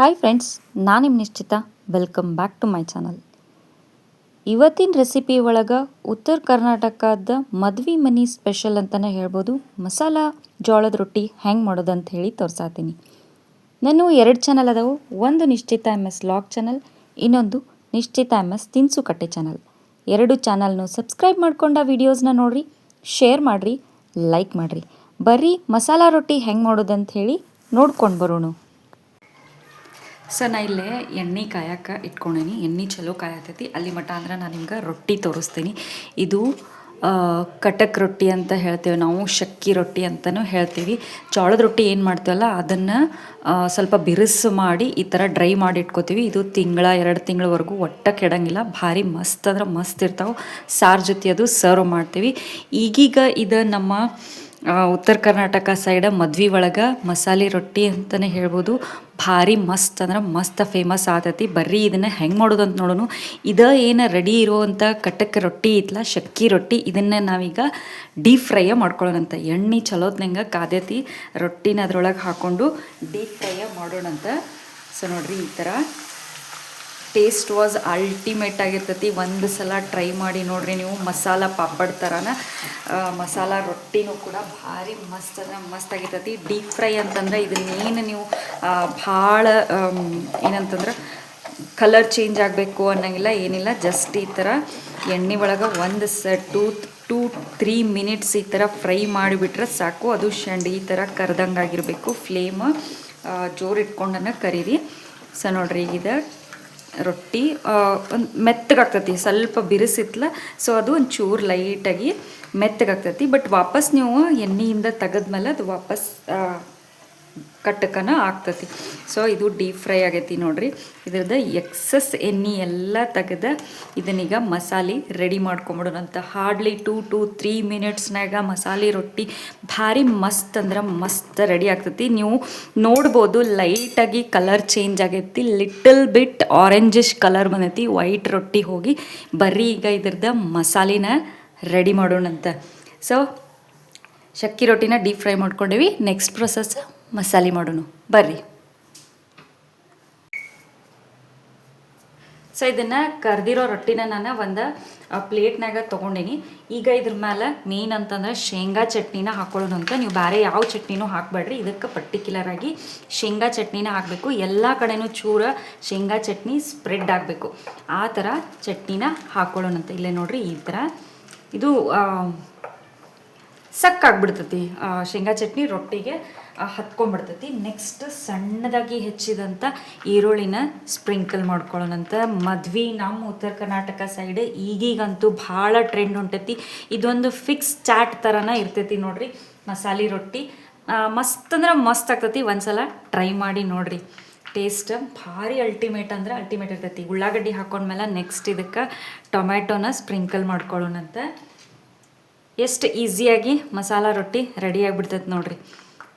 Hi friends ನಾನು ನಿಮ್ಮ Nishchita. Welcome back to my channel ಇವತ್ತಿನ ರೆಸಿಪಿ ಒಳಗೆ ಉತ್ತರ ಕರ್ನಾಟಕದ ಮದ್ವಿ ಮನಿ ಸ್ಪೆಷಲ್ ಅಂತಲೇ ಹೇಳ್ಬೋದು. ಮಸಾಲ ಜೋಳದ ರೊಟ್ಟಿ ಹೆಂಗೆ ಮಾಡೋದು ಅಂತ ಹೇಳಿ ತೋರ್ಸಾತೀನಿ. ನಾನು ಎರಡು ಚಾನಲ್ ಅದಾವು. ಒಂದು ನಿಶ್ಚಿತ ಎಂ ಎಸ್ ಲಾಗ್ ಚಾನಲ್ ಇನ್ನೊಂದು ನಿಶ್ಚಿತ ಎಂ ಎಸ್ ತಿನ್ಸು ಕಟ್ಟೆ ಚಾನಲ್ ಎರಡು ಚಾನಲ್ನು ಸಬ್ಸ್ಕ್ರೈಬ್ ಮಾಡ್ಕೊಂಡ ವೀಡಿಯೋಸ್ನ ನೋಡಿರಿ ಶೇರ್ ಮಾಡಿರಿ ಲೈಕ್ ಮಾಡಿರಿ. ಬರ್ರಿ ಮಸಾಲ ರೊಟ್ಟಿ ಹೆಂಗೆ ಮಾಡೋದು ಅಂತ ಹೇಳಿ ನೋಡ್ಕೊಂಡು ಬರೋಣ. ಸೊ ನಾ ಇಲ್ಲೇ ಎಣ್ಣೆ ಕಾಯಕ್ಕೆ ಇಟ್ಕೊಂಡೀನಿ. ಎಣ್ಣೆ ಚಲೋ ಕಾಯತೈತಿ. ಅಲ್ಲಿ ಮಟ ಅಂದ್ರೆ ನಾನು ನಿಮ್ಗೆ ರೊಟ್ಟಿ ತೋರಿಸ್ತೀನಿ. ಇದು ಕಟಕ್ ರೊಟ್ಟಿ ಅಂತ ಹೇಳ್ತೇವೆ ನಾವು, ಶಕ್ಕಿ ರೊಟ್ಟಿ ಅಂತಲೂ ಹೇಳ್ತೀವಿ. ಜೋಳದ ರೊಟ್ಟಿ ಏನು ಮಾಡ್ತೀವಲ್ಲ, ಅದನ್ನು ಸ್ವಲ್ಪ ಬಿರುಸು ಮಾಡಿ ಈ ಥರ ಡ್ರೈ ಮಾಡಿ ಇಟ್ಕೋತೀವಿ. ಇದು ತಿಂಗಳ, ಎರಡು ತಿಂಗಳವರೆಗೂ ಒಟ್ಟ ಕೆಡಂಗಿಲ್ಲ. ಭಾರಿ ಮಸ್ತ್ ಅಂದ್ರೆ ಮಸ್ತ್ ಇರ್ತಾವೆ. ಸಾರು ಜೊತೆ ಅದು ಸರ್ವ್ ಮಾಡ್ತೀವಿ. ಈಗೀಗ ಇದು ನಮ್ಮ ಉತ್ತರ ಕರ್ನಾಟಕ ಸೈಡ ಮದ್ವೆ ಒಳಗೆ ಮಸಾಲೆ ರೊಟ್ಟಿ ಅಂತಲೇ ಹೇಳ್ಬೋದು. ಭಾರಿ ಮಸ್ತ್ ಅಂದ್ರೆ ಮಸ್ತ್ ಫೇಮಸ್ ಆತತಿ. ಬರ್ರಿ ಇದನ್ನು ಹೆಂಗೆ ಮಾಡೋದು ಅಂತ ನೋಡೋಣ ಇದು ಏನು ರೆಡಿ ಇರುವಂಥ ಕಟ್ಟಕ್ಕೆ ರೊಟ್ಟಿ ಇತ್ತಲ್ಲ ಶಕ್ಕಿ ರೊಟ್ಟಿ, ಇದನ್ನು ನಾವೀಗ ಡೀಪ್ ಫ್ರೈಯ ಮಾಡ್ಕೊಳ್ಳೋಣಂತ ಎಣ್ಣೆ ಚಲೋತ್ನಂಗ ಕಾದೈತಿ ರೊಟ್ಟಿನ ಅದ್ರೊಳಗೆ ಹಾಕ್ಕೊಂಡು ಡೀಪ್ ಫ್ರೈಯ ಮಾಡೋಣಂತ. ಸೊ ನೋಡ್ರಿ ಈ ಥರ ಟೇಸ್ಟ್ ವಾಸ್ ಅಲ್ಟಿಮೇಟ್ ಆಗಿರ್ತೈತಿ. ಒಂದು ಸಲ ಟ್ರೈ ಮಾಡಿ ನೋಡ್ರಿ ನೀವು, ಮಸಾಲ ಪಾಪಡ್ ಥರನ ಮಸಾಲ ರೊಟ್ಟಿನೂ ಕೂಡ ಭಾರಿ ಮಸ್ತ್ ಅಂದ್ರೆ ಮಸ್ತ್ ಆಗಿರ್ತೈತಿ. ಡೀಪ್ ಫ್ರೈ ಅಂತಂದ್ರೆ ಇದನ್ನೇನು ನೀವು ಭಾಳ ಏನಂತಂದ್ರೆ ಕಲರ್ ಚೇಂಜ್ ಆಗಬೇಕು ಅನ್ನೋಂಗಿಲ್ಲ, ಏನಿಲ್ಲ. ಜಸ್ಟ್ ಈ ಥರ ಎಣ್ಣೆ ಒಳಗೆ ಒಂದು ಸ ಟೂ ಟೂ ತ್ರೀ ಮಿನಿಟ್ಸ್ ಈ ಥರ ಫ್ರೈ ಮಾಡಿಬಿಟ್ರೆ ಸಾಕು. ಅದು ಶಂಡ್ ಈ ಥರ ಕರ್ದಂಗೆ ಆಗಿರಬೇಕು ಫ್ಲೇಮ್ ಜೋರು ಕರೀರಿ. ಸೊ ನೋಡ್ರಿ ಈಗ ರೊಟ್ಟಿ ಒಂದು ಮೆತ್ತಗಾಗ್ತತಿ, ಸ್ವಲ್ಪ ಬಿರಿಸಿತ್ಲ ಸೊ ಅದು ಒಂದು ಚೂರು ಲೈಟಾಗಿ ಮೆತ್ತಗಾಗ್ತತಿ. ಬಟ್ ವಾಪಸ್ ನೀವು ಎಣ್ಣೆಯಿಂದ ತೆಗೆದ್ಮೇಲೆ ಅದು ವಾಪಸ್ ಕಟ್ಟಕನ ಆಗ್ತತಿ. ಸೊ ಇದು ಡೀಪ್ ಫ್ರೈ ಆಗೈತಿ ನೋಡ್ರಿ. ಇದ್ರದ್ದು ಎಕ್ಸಸ್ ಎಣ್ಣೆ ಎಲ್ಲ ತೆಗೆದ ಇದನ್ನೀಗ ಮಸಾಲೆ ರೆಡಿ ಮಾಡ್ಕೊಂಬಿಡೋಣಂತ. ಹಾರ್ಡ್ಲಿ ಟೂ ಟು ತ್ರೀ ಮಿನಿಟ್ಸ್ನಾಗ ಮಸಾಲೆ ರೊಟ್ಟಿ ಭಾರಿ ಮಸ್ತ್ ಅಂದ್ರೆ ಮಸ್ತ್ ರೆಡಿ ಆಗ್ತೈತಿ. ನೀವು ನೋಡ್ಬೋದು ಲೈಟಾಗಿ ಕಲರ್ ಚೇಂಜ್ ಆಗೈತಿ. ಲಿಟಲ್ ಬಿಟ್ ಆರೆಂಜಿಶ್ ಕಲರ್ ಬಂದೈತಿ. ವೈಟ್ ರೊಟ್ಟಿ ಹೋಗಿ ಬರೀ ಈಗ ಇದ್ರದ್ದು ಮಸಾಲಿನ ರೆಡಿ ಮಾಡೋಣಂತ. ಸೊ ಶಕ್ಕಿ ರೊಟ್ಟಿನ ಡೀಪ್ ಫ್ರೈ ಮಾಡ್ಕೊಂಡೇವಿ. ನೆಕ್ಸ್ಟ್ ಪ್ರೊಸೆಸ್ ಮಸಾಲೆ ಮಾಡೋಣ ಬರ್ರಿ. ಸೊ ಇದನ್ನು ಕರ್ದಿರೋ ರೊಟ್ಟಿನ ನಾನು ಒಂದು ಪ್ಲೇಟ್ನಾಗ ತೊಗೊಂಡೀನಿ. ಈಗ ಇದ್ರ ಮೇಲೆ ಮೇನ್ ಅಂತಂದ್ರೆ ಶೇಂಗಾ ಚಟ್ನಿನ ಹಾಕೊಳ್ಳೋದು ಅಂತ. ನೀವು ಬೇರೆ ಯಾವ ಚಟ್ನಿನೂ ಹಾಕಬೇಡ್ರಿ ಇದಕ್ಕೆ ಪರ್ಟಿಕ್ಯುಲರ್ ಆಗಿ ಶೇಂಗಾ ಚಟ್ನಿನ ಹಾಕಬೇಕು. ಎಲ್ಲ ಕಡೆನೂ ಚೂರ ಶೇಂಗಾ ಚಟ್ನಿ ಸ್ಪ್ರೆಡ್ ಆಗಬೇಕು. ಆ ಥರ ಚಟ್ನಿನ ಹಾಕ್ಕೊಳ್ಳೋಣಂತ ಇಲ್ಲೇ ನೋಡ್ರಿ ಈ ಥರ ಇದು ಸಕ್ಕಾಗ್ಬಿಡ್ತೈತಿ ಶೇಂಗಾ ಚಟ್ನಿ ರೊಟ್ಟಿಗೆ ಹತ್ಕೊಂಡ್ಬಿಡ್ತತಿ. ನೆಕ್ಸ್ಟ್ ಸಣ್ಣದಾಗಿ ಹೆಚ್ಚಿದಂಥ ಈರುಳ್ಳಿನ ಸ್ಪ್ರಿಂಕಲ್ ಮಾಡ್ಕೊಳ್ಳೋಣಂತ ಮದ್ವಿ ನಮ್ಮ ಉತ್ತರ ಕರ್ನಾಟಕ ಸೈಡ್ ಈಗೀಗಂತೂ ಭಾಳ ಟ್ರೆಂಡ್ ಹೊಂಟೈತಿ ಇದೊಂದು ಫಿಕ್ಸ್ ಚಾಟ್ ಥರನ ಇರ್ತೈತಿ ನೋಡ್ರಿ. ಮಸಾಲೆ ರೊಟ್ಟಿ. ಮಸ್ತ್ ಅಂದ್ರೆ ಮಸ್ತ್ ಆಗ್ತೈತಿ. ಒಂದ್ಸಲ ಟ್ರೈ ಮಾಡಿ ನೋಡ್ರಿ. ಟೇಸ್ಟ್ ಭಾರಿ ಅಲ್ಟಿಮೇಟ್ ಅಂದ್ರೆ ಅಲ್ಟಿಮೇಟ್ ಇರ್ತೈತಿ. ಉಳ್ಳಾಗಡ್ಡಿ ಹಾಕೊಂಡ್ಮೇಲೆ ನೆಕ್ಸ್ಟ್ ಇದಕ್ಕೆ ಟೊಮ್ಯಾಟೊನ ಸ್ಪ್ರಿಂಕಲ್ ಮಾಡ್ಕೊಳ್ಳೋಣಂತ ಎಷ್ಟು ಈಸಿಯಾಗಿ ಮಸಾಲ ರೊಟ್ಟಿ ರೆಡಿ ಆಗಿಬಿಡ್ತೈತೆ ನೋಡ್ರಿ.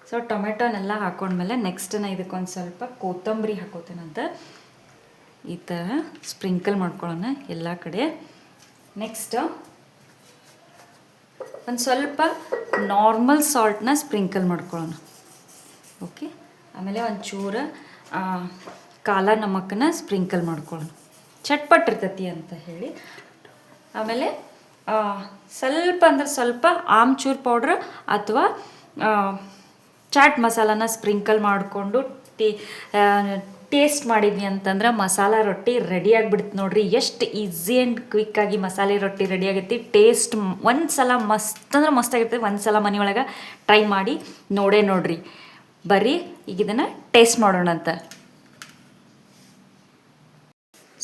ಸೊ ಟೊಮೆಟೊನೆಲ್ಲ ಹಾಕೊಂಡ್ಮೇಲೆ ನೆಕ್ಸ್ಟ್ ನಾ ಇದಕ್ಕೊಂದು ಸ್ವಲ್ಪ ಕೊತ್ತಂಬರಿ ಹಾಕೋತೇನಂತ. ಈ ಥರ ಸ್ಪ್ರಿಂಕಲ್ ಮಾಡ್ಕೊಳ್ಳೋಣ ಎಲ್ಲ ಕಡೆ. ನೆಕ್ಸ್ಟ್ ಒಂದು ಸ್ವಲ್ಪ ನಾರ್ಮಲ್ ಸಾಲ್ಟ್ನ ಸ್ಪ್ರಿಂಕಲ್ ಮಾಡ್ಕೊಳ್ಳೋಣ. ಓಕೆ ಆಮೇಲೆ ಒಂಚೂರು ಕಾಲ ನಮಕನ್ನ ಸ್ಪ್ರಿಂಕಲ್ ಮಾಡ್ಕೊಳ್ಳೋಣ. ಚಟ್ಪಟ್ ಇರ್ತೈತಿ ಅಂತ ಹೇಳಿ. ಆಮೇಲೆ ಸ್ವಲ್ಪ ಅಂದ್ರೆ ಸ್ವಲ್ಪ ಆಮ್ಚೂರ್ ಪೌಡ್ರ್ ಅಥವಾ ಚಾಟ್ ಮಸಾಲಾನ ಸ್ಪ್ರಿಂಕಲ್ ಮಾಡಿಕೊಂಡು ಟೀ ಟೇಸ್ಟ್ ಮಾಡಿದ್ವಿ ಅಂತಂದ್ರೆ ಮಸಾಲ ರೊಟ್ಟಿ ರೆಡಿ ಆಗಿಬಿಡ್ತು ನೋಡ್ರಿ. ಎಷ್ಟು ಈಸಿ ಆ್ಯಂಡ್ ಕ್ವಿಕ್ಕಾಗಿ ಮಸಾಲೆ ರೊಟ್ಟಿ ರೆಡಿ ಆಗೈತಿ. ಟೇಸ್ಟ್ ಒಂದು ಸಲ ಮಸ್ತ್ ಅಂದ್ರೆ ಮಸ್ತ್ ಆಗಿರ್ತೈತಿ. ಒಂದು ಸಲ ಮನೆಯೊಳಗೆ ಟ್ರೈ ಮಾಡಿ ನೋಡೇ ನೋಡ್ರಿ. ಬರ್ರಿ, ಈಗ ಇದನ್ನು ಟೇಸ್ಟ್ ಮಾಡೋಣ ಅಂತ.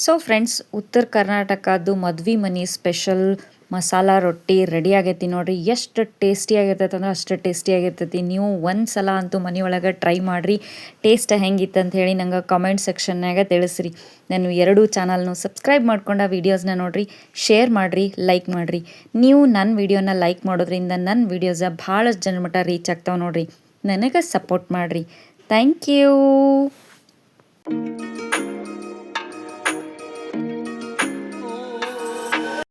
ಸೊ ಫ್ರೆಂಡ್ಸ್ ಉತ್ತರ ಕರ್ನಾಟಕದ್ದು ಮದ್ವಿ ಮನಿ ಸ್ಪೆಷಲ್ ಮಸಾಲ ರೊಟ್ಟಿ ರೆಡಿ ಆಗೈತಿ ನೋಡ್ರಿ. ಎಷ್ಟು ಟೇಸ್ಟಿಯಾಗಿರ್ತೈತೆ ಅಂದ್ರೆ ಅಷ್ಟು ಟೇಸ್ಟಿಯಾಗಿರ್ತೈತಿ ನೀವು ಒಂದು ಸಲ ಅಂತೂ ಮನೆಯೊಳಗೆ ಟ್ರೈ ಮಾಡಿರಿ. ಟೇಸ್ಟ್ ಹೆಂಗಿತ್ತು ಅಂತ ಹೇಳಿ ನಂಗೆ ಕಮೆಂಟ್ ಸೆಕ್ಷನ್ನಾಗ ತಿಳಿಸ್ರಿ. ನಾನು ಎರಡೂ ಚಾನಲ್ನು ಸಬ್ಸ್ಕ್ರೈಬ್ ಮಾಡ್ಕೊಂಡ ವೀಡಿಯೋಸ್ನ ನೋಡಿರಿ. ಶೇರ್ ಮಾಡಿರಿ ಲೈಕ್ ಮಾಡಿರಿ. ನೀವು ನನ್ನ ವೀಡಿಯೋನ ಲೈಕ್ ಮಾಡೋದ್ರಿಂದ ನನ್ನ ವೀಡಿಯೋಸ ಭಾಳಷ್ಟು ಜನ ಮಟ್ಟ ರೀಚ್ ಆಗ್ತಾವೆ ನೋಡಿರಿ. ನನಗೆ ಸಪೋರ್ಟ್ ಮಾಡಿರಿ. Thank you